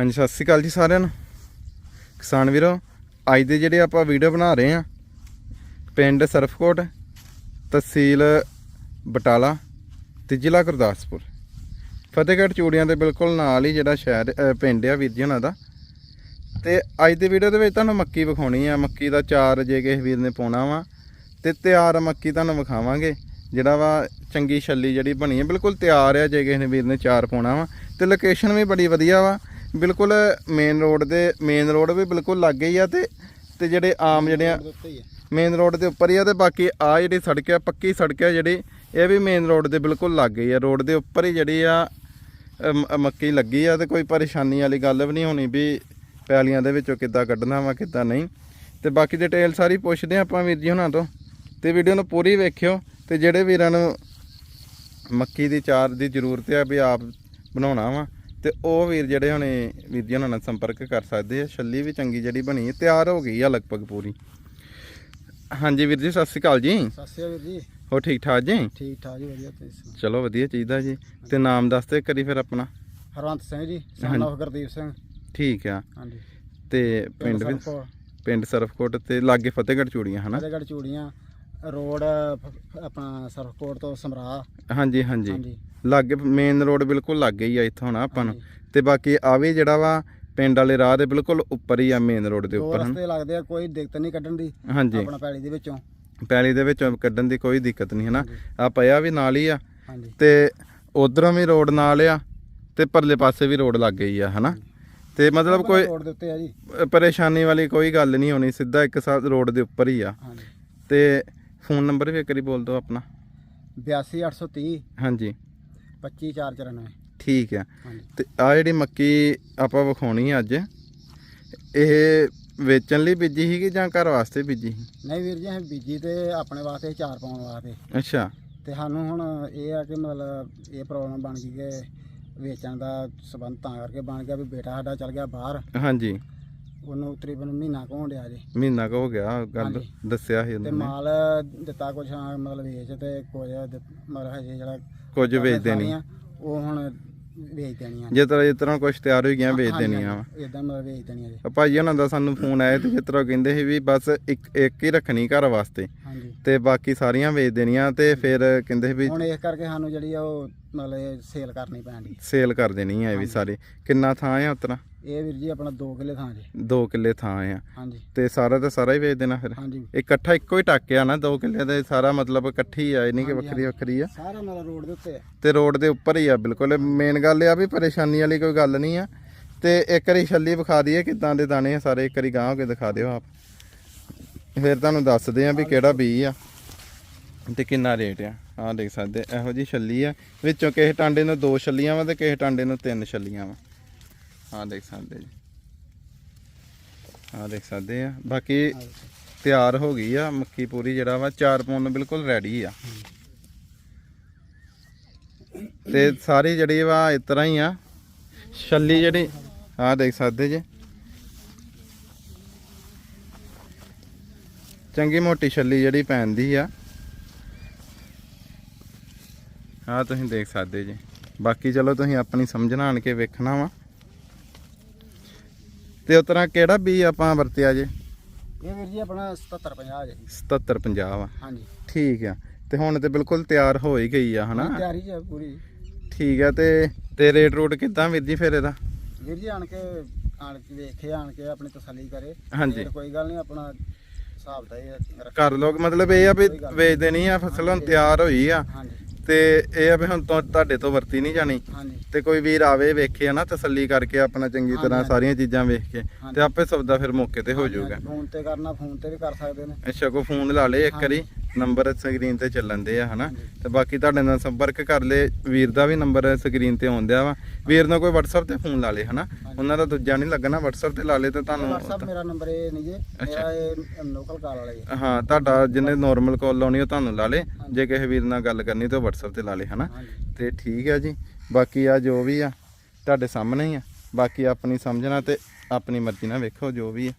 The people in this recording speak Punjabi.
ਹਾਂਜੀ, ਸਤਿ ਸ਼੍ਰੀ ਅਕਾਲ ਜੀ ਸਾਰਿਆਂ ਨੂੰ। ਕਿਸਾਨ ਵੀਰੋ, ਅੱਜ ਦੇ ਜਿਹੜੇ ਆਪਾਂ ਵੀਡੀਓ ਬਣਾ ਰਹੇ ਆ ਪਿੰਡ ਸਰਫਕੋਟ, ਤਹਿਸੀਲ ਬਟਾਲਾ ਤੇ ਜ਼ਿਲ੍ਹਾ ਗੁਰਦਾਸਪੁਰ। ਫਤਿਹਗੜ੍ਹ ਚੂੜੀਆਂ ਦੇ ਬਿਲਕੁਲ ਨਾਲ ਹੀ ਜਿਹੜਾ ਸ਼ਹਿਰ ਪਿੰਡ ਆ ਵੀਰ ਜੀ ਉਹਨਾਂ ਦਾ। ਤੇ ਅੱਜ ਦੀ ਵੀਡੀਓ ਦੇ ਵਿੱਚ ਤੁਹਾਨੂੰ ਮੱਕੀ ਵਿਖਾਉਣੀ ਆ। ਮੱਕੀ ਦਾ ਚਾਰ ਜੇ ਕਿਸੇ ਵੀਰ ਨੇ ਪਾਉਣਾ ਵਾ, ਤੇ ਤਿਆਰ ਮੱਕੀ ਤੁਹਾਨੂੰ ਵਿਖਾਵਾਂਗੇ। ਜਿਹੜਾ ਵਾ ਚੰਗੀ ਛੱਲੀ ਜਿਹੜੀ ਬਣੀ ਹੈ ਬਿਲਕੁਲ ਤਿਆਰ ਆ ਜੇ ਕਿਸੇ ਨੇ ਵੀਰ ਨੇ ਚਾਰ ਪਾਉਣਾ ਵਾ। ਤੇ ਲੋਕੇਸ਼ਨ ਵੀ ਬੜੀ ਵਧੀਆ ਵਾ। ਬਿਲਕੁਲ ਮੇਨ ਰੋਡ ਦੇ ਮੇਨ ਰੋਡ ਵੀ ਬਿਲਕੁਲ ਲੱਗੇ ਹੀ ਆ ਤੇ ਤੇ ਜਿਹੜੇ ਆਮ ਜਿਹੜੇ ਆ ਮੇਨ ਰੋਡ ਦੇ ਉੱਪਰ ਹੀ ਆ ਤੇ ਬਾਕੀ ਆ ਜਿਹੜੀ ਸੜਕ ਆ, ਪੱਕੀ ਸੜਕ ਆ ਜਿਹੜੀ, ਇਹ ਵੀ ਮੇਨ ਰੋਡ ਦੇ ਬਿਲਕੁਲ ਲੱਗੇ ਹੀ ਆ। ਰੋਡ ਦੇ ਉੱਪਰ ਹੀ ਜਿਹੜੀ ਆ ਮ- ਮੱਕੀ ਲੱਗੀ ਆ ਤੇ ਕੋਈ ਪਰੇਸ਼ਾਨੀ ਵਾਲੀ ਗੱਲ ਵੀ ਨਹੀਂ ਹੋਣੀ ਵੀ ਪੈਲੀਆਂ ਦੇ ਵਿੱਚੋਂ ਕਿੱਦਾਂ ਕੱਢਣਾ ਵਾ, ਕਿੱਦਾਂ ਨਹੀਂ। ਤੇ ਬਾਕੀ ਡਿਟੇਲ ਸਾਰੀ ਪੁੱਛਦੇ ਆ ਆਪਾਂ ਵੀਰ ਜੀ ਹੁਣਾਂ ਤੋਂ। ਤੇ ਵੀਡੀਓ ਨੂੰ ਪੂਰੀ ਵੇਖਿਓ ਤੇ ਜਿਹੜੇ ਵੀਰਾਂ ਨੂੰ ਮੱਕੀ ਦੀ ਚਾਰ ਦੀ ਜ਼ਰੂਰਤ ਆ ਵੀ ਆਪ ਬਣਾਉਣਾ ਵਾ ਤੇ ਉਹ ਵੀਰ ਜਿਹੜੇ ਹੁਣੇ ਵੀਰ ਜੀ ਉਹਨਾਂ ਨਾਲ ਸੰਪਰਕ ਕਰ ਸਕਦੇ ਆ ਛੱਲੀ ਵੀ ਚੰਗੀ ਜਿਹੜੀ ਬਣੀ ਹੈ ਤਿਆਰ ਹੋ ਗਈ ਆ ਲਗਭਗ ਪੂਰੀ। ਹਾਂਜੀ ਵੀਰ ਜੀ ਸਤਿ ਸ਼੍ਰੀ ਅਕਾਲ ਜੀ। ਸਤਿ ਸ਼੍ਰੀ ਅਕਾਲ ਵੀਰ ਜੀ। ਹੋ ਠੀਕ ਠਾਕ ਜੀ? ਠੀਕ ਠਾਕ ਜੀ ਵਧੀਆ ਤੁਸੀਂ? ਚਲੋ ਵਧੀਆ ਚਾਹੀਦਾ ਜੀ। ਤੇ ਨਾਮ ਦੱਸ ਦੇ ਕਰੀ ਫਿਰ ਆਪਣਾ। Harwant Singh ji son of Gurdeep Singh. ਠੀਕ ਆ। ਹਾਂਜੀ। ਤੇ ਪਿੰਡ ਵੀ ਸਰਪੁਰ, ਪਿੰਡ ਸਰਫਕੋਟ ਤੇ ਲਾਗੇ ਫਤਿਹਗੜ੍ਹ ਚੂੜੀਆਂ ਹਨਾ? ਫਤਿਹਗੜ੍ਹ ਚੂੜੀਆਂ। ਰੋਡ ਫ- ਆਪਣਾ ਸਰਫਕੋਟ ਤੋਂ ਸਮਰਾ ਹਾਂਜੀ ਹਾਂਜੀ। ਹਾਂਜੀ। ਲਾਗੇ ਮੇਨ ਰੋਡ ਬਿਲਕੁਲ ਲਾਗੇ ਹੀ ਆ ਇੱਥੋਂ ਨਾ ਆਪਾਂ ਨੂੰ। ਤੇ ਬਾਕੀ ਆ ਵੀ ਜਿਹੜਾ ਵਾ ਪਿੰਡ ਵਾਲੇ ਰਾਹ ਦੇ ਬਿਲਕੁਲ ਉੱਪਰ ਹੀ ਆ ਮੇਨ ਰੋਡ ਦੇ ਦੋ ਉੱਪਰ ਹਨ? ਰਸਤੇ ਲੱਗਦੇ ਆ ਕੋਈ ਦਿੱਕਤ ਨਹੀਂ ਕੱਢਣ ਦੀ। ਹਾਂਜੀ। ਆਪਣਾ ਪੈਲੀ ਦੇ ਵਿੱਚੋਂ। ਪੈਲੀ ਦੇ ਵਿੱਚੋਂ ਕੱਢਣ ਦੀ ਕੋਈ ਦਿੱਕਤ ਨਹੀਂ ਹਨਾ? ਆ ਪਿਆ ਵੀ ਨਾਲ ਹੀ ਆ। ਹਾਂਜੀ। ਤੇ ਉਧਰੋਂ ਵੀ ਰੋਡ ਨਾਲ ਆ ਤੇ ਪਰਲੇ ਪਾਸੇ ਵੀ ਰੋਡ ਲੱਗ ਗਈ ਆ ਹਨਾ? ਤੇ ਮਤਲਬ ਕੋਈ ਰੋਡ ਦੇ ਉੱਤੇ ਆ ਜੀ। ਅ, ਪਰੇਸ਼ਾਨੀ ਵਾਲੀ ਕੋਈ ਗੱਲ ਨਹੀਂ ਹੋਣੀ ਸਿੱਧਾ ਇੱਕ ਸਾਥ ਰੋਡ ਦੇ ਉੱਪਰ ਹੀ ਆ। ਹਾਂਜੀ। ਤੇ ਫੋਨ ਨੰਬਰ ਵੀ ਇੱਕ ਵਾਰੀ ਬੋਲ ਦਿਓ ਆਪਣਾ। 82830 ਹਾਂਜੀ। 25494 ਠੀਕ ਆ। ਹਾਂਜੀ। ਤੇ ਆ ਜਿਹੜੀ ਮੱਕੀ ਆਪਾਂ ਵਿਖਾਉਣੀ ਆ ਅੱਜ ਇਹ ਵੇਚਣ ਲਈ ਬੀਜੀ ਸੀਗੀ ਜਾਂ ਘਰ ਵਾਸਤੇ ਬੀਜੀ ਸੀ? ਨਹੀਂ ਵੀਰ ਜੀ ਅਸੀਂ ਬੀਜੀ ਤੇ ਆਪਣੇ ਵਾਸਤੇ ਚਾਰ ਪਾਉਣ ਵਾਸਤੇ। ਅੱਛਾ। ਤੇ ਸਾਨੂੰ ਹੁਣ ਇਹ ਆ ਕਿ ਮਤਲਬ ਇਹ ਪ੍ਰੋਬਲਮ ਬਣ ਗਈ ਕਿ ਵੇਚਣ ਦਾ ਸਬੰਧ ਤਾਂ ਕਰਕੇ ਬਣ ਗਿਆ ਵੀ ਬੇਟਾ ਸਾਡਾ ਚਲ ਗਿਆ ਬਾਹਰ। ਹਾਂਜੀ। ਉਹਨੂੰ ਤਕਰੀਬਨ ਮਹੀਨਾ ਕੁ ਹੋਣ ਡਿਆ ਜੇ। ਮਹੀਨਾ ਕੁ ਹੋ ਗਿਆ ਗੱਲ ਹਾਂਜੀ। ਦੱਸਿਆ ਸੀ ਤੇ ਉਹਨਾਂ ਨੇ। ਮਾਲ ਦਿੱਤਾ ਕੁਛ ਹਾਂ ਮਤਲਬ ਵੇਚ ਤੇ ਕੁਝ ਮਤਲਬ ਹਜੇ ਜਿਹੜਾ ਕੁਝ ਵੇਚ ਦੇਣੀ ਸਾਰੀਆਂ ਉਹ ਹੁਣ ਵੇਚ ਦੇਣੀਆਂ ਜੇ। ਤਰ੍ਹਾਂ ਜਿਸ ਤਰ੍ਹਾਂ ਕੁਝ ਤਿਆਰ ਹੋ ਗਿਆ ਵੇਚ ਦੇਣੀਆਂ ਵਾ ਇਦਾਂ ਮਤਲਬ ਵੇਚ ਦੇਣੀਆਂ ਜੇ। ਭਾਜੀ ਉਹਨਾਂ ਦਾ ਸਾਨੂੰ ਫੋਨ ਆਇਆ ਤੇ ਜਿਸ ਤਰ੍ਹਾਂ ਕਹਿੰਦੇ ਸੀ ਵੀ ਬਸ ਇੱਕ ਇੱਕ ਹੀ ਰੱਖਣੀ ਘਰ ਵਾਸਤੇ ਹਾਂਜੀ। ਤੇ ਬਾਕੀ ਸਾਰੀਆਂ ਵੇਚ ਦੇਣੀਆਂ ਤੇ ਫਿਰ ਕਹਿੰਦੇ ਸੀ ਵੀ ਹੁਣ ਇਸ ਕਰਕੇ ਸਾਨੂੰ ਜਿਹੜੀ ਆ ਉਹ ਮਤਲਬ ਸੇਲ ਕਰਨੀ ਪੈਣੀ ਸੇਲ ਕਰ ਦੇਣੀ ਆ ਇਹ ਵੀ ਸਾਰੇ। ਕਿੰਨਾ ਥਾਂ ਆ ਉਤਰਾ? ਇਹ ਵੀਰ ਜੀ ਆਪਣਾ 2 ਕਿੱਲੇ ਥਾਂ ਜੇ। 2 ਕਿੱਲੇ ਥਾਂ ਆ। ਹਾਂਜੀ। ਤੇ ਸਾਰਾ ਦਾ ਸਾਰਾ ਹੀ ਵੇਚ ਦੇਣਾ ਫਿਰ? ਹਾਂਜੀ। ਇਕੱਠਾ ਇੱਕੋ ਹੀ ਟੱਕਿਆ ਨਾ 2 ਕਿੱਲੇ ਦਾ? ਸਾਰਾ ਮਤਲਬ ਇਕੱਠੀ ਆ ਇਹ ਨਹੀਂ ਕਿ ਵੱਖਰੀ ਵੱਖਰੀ ਆ? ਸਾਰਾ ਮਤਲਬ ਰੋਡ ਦੇ ਉੱਤੇ ਆ। ਤੇ ਰੋਡ ਦੇ ਉੱਪਰ ਹੀ ਆ ਬਿਲਕੁਲ। ਮੇਨ ਗੱਲ ਆ ਵੀ ਪਰੇਸ਼ਾਨੀ ਵਾਲੀ ਕੋਈ ਗੱਲ ਨਹੀਂ ਆ। ਤੇ ਇੱਕ ਵਾਰੀ ਛੱਲੀ ਵਿਖਾ ਦਈਏ ਕਿਦਾਂ ਦੇ ਦਾਣੇ ਆ ਸਾਰੇ ਇੱਕ ਵਾਰੀ ਗਾਂਹ ਹੋ ਕੇ ਦਿਖਾ ਦਿਓ ਆਪ। ਫਿਰ ਤੁਹਾਨੂੰ ਦੱਸਦੇ ਆ ਵੀ ਕਿਹੜਾ ਬੀਜ ਆ। ਤੇ ਕਿੰਨਾ ਰੇਟ ਆ? ਆਹ ਦੇਖ ਸਕਦੇ, ਇਹੋ ਜੀ ਛੱਲੀ ਆ। ਵਿੱਚੋਂ ਕਿਸੇ ਟਾਂਡੇ ਨੂੰ ਦੋ ਛੱਲੀਆਂ ਵਾ ਤੇ ਕਿਸੇ ਟਾਂਡੇ ਨੂੰ ਤਿੰਨ ਛੱਲੀਆਂ ਵਾ। ਆਹ ਦੇਖ ਸਕਦੇ ਜੀ। ਆਹ ਦੇਖ ਸਕਦੇ ਆ। ਬਾਕੀ ਤਿਆਰ ਹੋ ਗਈ ਆ, ਮੱਕੀ ਪੂਰੀ ਜਿਹੜਾ ਵਾ, ਚਾਰ ਪਾਉਣ ਨੂੰ ਬਿਲਕੁਲ ਰੈਡੀ ਆ। ਤੇ ਸਾਰੀ ਜਿਹੜੀ ਵਾ, ਇਸ ਤਰ੍ਹਾਂ ਹੀ ਆ। ਛੱਲੀ ਜਿਹੜੀ, ਆਹ ਦੇਖ ਸਕਦੇ ਜੇ। ਚੰਗੀ ਮੋਟੀ ਛੱਲੀ ਜਿਹੜੀ ਪੈਂਦੀ ਆ। ਆਹ ਤੁਸੀਂ ਦੇਖ ਸਕਦੇ ਜੀ। ਬਾਕੀ ਚਲੋ ਤੁਸੀਂ ਆਪਣੀ ਸਮਝਣਾ ਆਣ ਕੇ ਵੇਖਣਾ ਵਾ। ਤੇ ਉਸ ਤਰ੍ਹਾਂ ਕਿਹੜਾ ਬੀ ਆਪਾਂ ਵਰਤਿਆ ਜੇ? ਇਹ ਵੀਰ ਜੀ ਆਪਣਾ 77 50 ਜੇ। 7750 ਆ ਹਾਂਜੀ। ਠੀਕ ਆ। ਤੇ ਹੁਣ ਤੇ ਬਿਲਕੁਲ ਤਿਆਰ ਹੋ ਹੀ ਗਈ ਆ ਹਨਾ? ਤਿਆਰੀ ਆ ਪੂਰੀ। ਠੀਕ ਆ ਤੇ ਤੇ ਰੇਟ ਰੂਟ ਕਿੱਦਾਂ ਵੀਰ ਜੀ ਫਿਰ ਇਹਦਾ? ਵੀਰ ਜੀ ਆਣ ਕੇ ਆਣ ਕੇ ਵੇਖੇ ਆਣ ਕੇ ਆਪਣੀ ਤਸੱਲੀ ਕਰੇ। ਹਾਂਜੀ। ਕੋਈ ਗੱਲ ਨਹੀਂ ਆਪਣਾ ਹਿਸਾਬ ਦਾ ਇਹ ਕਰ ਲੋਕ ਮਤਲਬ ਇਹ ਆ ਵੀ ਵੇਚ ਦੇਣੀ ਆ ਫਸਲ ਹੁਣ ਤਿਆਰ ਹੋਈ ਆ। ਹਾਂਜੀ। ਤੇ ਇਹ ਆ ਵੀ ਹੁਣ ਤੋਂ ਤੁਹਾਡੇ ਤੋਂ ਵਰਤੀ ਨਹੀਂ ਜਾਣੀ। ਹਾਂਜੀ। ਤੇ ਕੋਈ ਵੀਰ ਆਵੇ ਵੇਖੇ ਨਾ ਤਸੱਲੀ ਕਰਕੇ ਆਪਣਾ ਚੰਗੀ ਤਰ੍ਹਾਂ। ਸਾਰੀਆਂ ਚੀਜ਼ਾਂ ਵੇਖ ਕੇ। ਤੇ ਆਪੇ ਸੌਦਾ ਫਿਰ ਮੌਕੇ ਤੇ ਹੋ ਜਾਊਗਾ। ਫੋਨ ਤੇ ਕਰਨਾ ਫੋਨ ਤੇ ਵੀ ਕਰ ਸਕਦੇ ਨੇ। ਅੱਛਾ ਕੋ ਫੋਨ ਲਾ ਲੇ ਇੱਕ ਵਾਰੀ ਨੰਬਰ ਸਕਰੀਨ ਤੇ ਚੱਲਣ ਦੇ ਆ ਹਨਾ। ਤੇ ਬਾਕੀ ਤੁਹਾਡੇ ਨਾਲ ਸੰਪਰਕ ਕਰ ਲੇ ਵੀਰ ਦਾ ਵੀ ਨੰਬਰ ਸਕਰੀਨ ਤੇ ਆਉਂਦਿਆ ਵਾ। ਵੀਰ ਨਾਲ ਕੋਈ WhatsApp ਤੇ ਫੋਨ ਲਾ ਲੇ ਹਨਾ। ਉਹਨਾਂ ਦਾ ਦੂਜਾ ਨਹੀਂ ਲੱਗਣਾ WhatsApp ਤੇ ਲਾ ਲੇ ਤੇ ਤੁਹਾਨੂੰ WhatsApp ਮੇਰਾ ਨੰਬਰ ਇਹ ਨਹੀਂ ਜੇ ਮੇਰਾ ਇਹ ਲੋਕਲ ਕਾਲ ਵਾਲਾ ਜੀ ਹਾਂ ਤੁਹਾਡਾ ਜਿਹਨੇ ਨਾਰਮਲ ਕਾਲ ਲਾਉਣੀ ਉਹ ਤੁਹਾਨੂੰ ਲਾ ਲੇ ਜੇ ਕਿਸੇ ਵੀਰ ਨਾਲ ਗੱਲ ਕਰਨੀ ਤਾਂ WhatsApp ਤੇ ਲਾ ਲੇ ਹਨਾ? ਤੇ ਠੀਕ ਹੈ ਜੀ। ਬਾਕੀ ਆ ਜੋ ਵੀ ਆ ਤੁਹਾਡੇ ਸਾਹਮਣੇ ਹੀ ਆ। ਬਾਕੀ ਆਪਣੀ ਸਮਝਣਾ ਤੇ ਆਪਣੀ ਮਰਜ਼ੀ ਨਾਲ ਵੇਖੋ ਜੋ ਵੀ ਆ।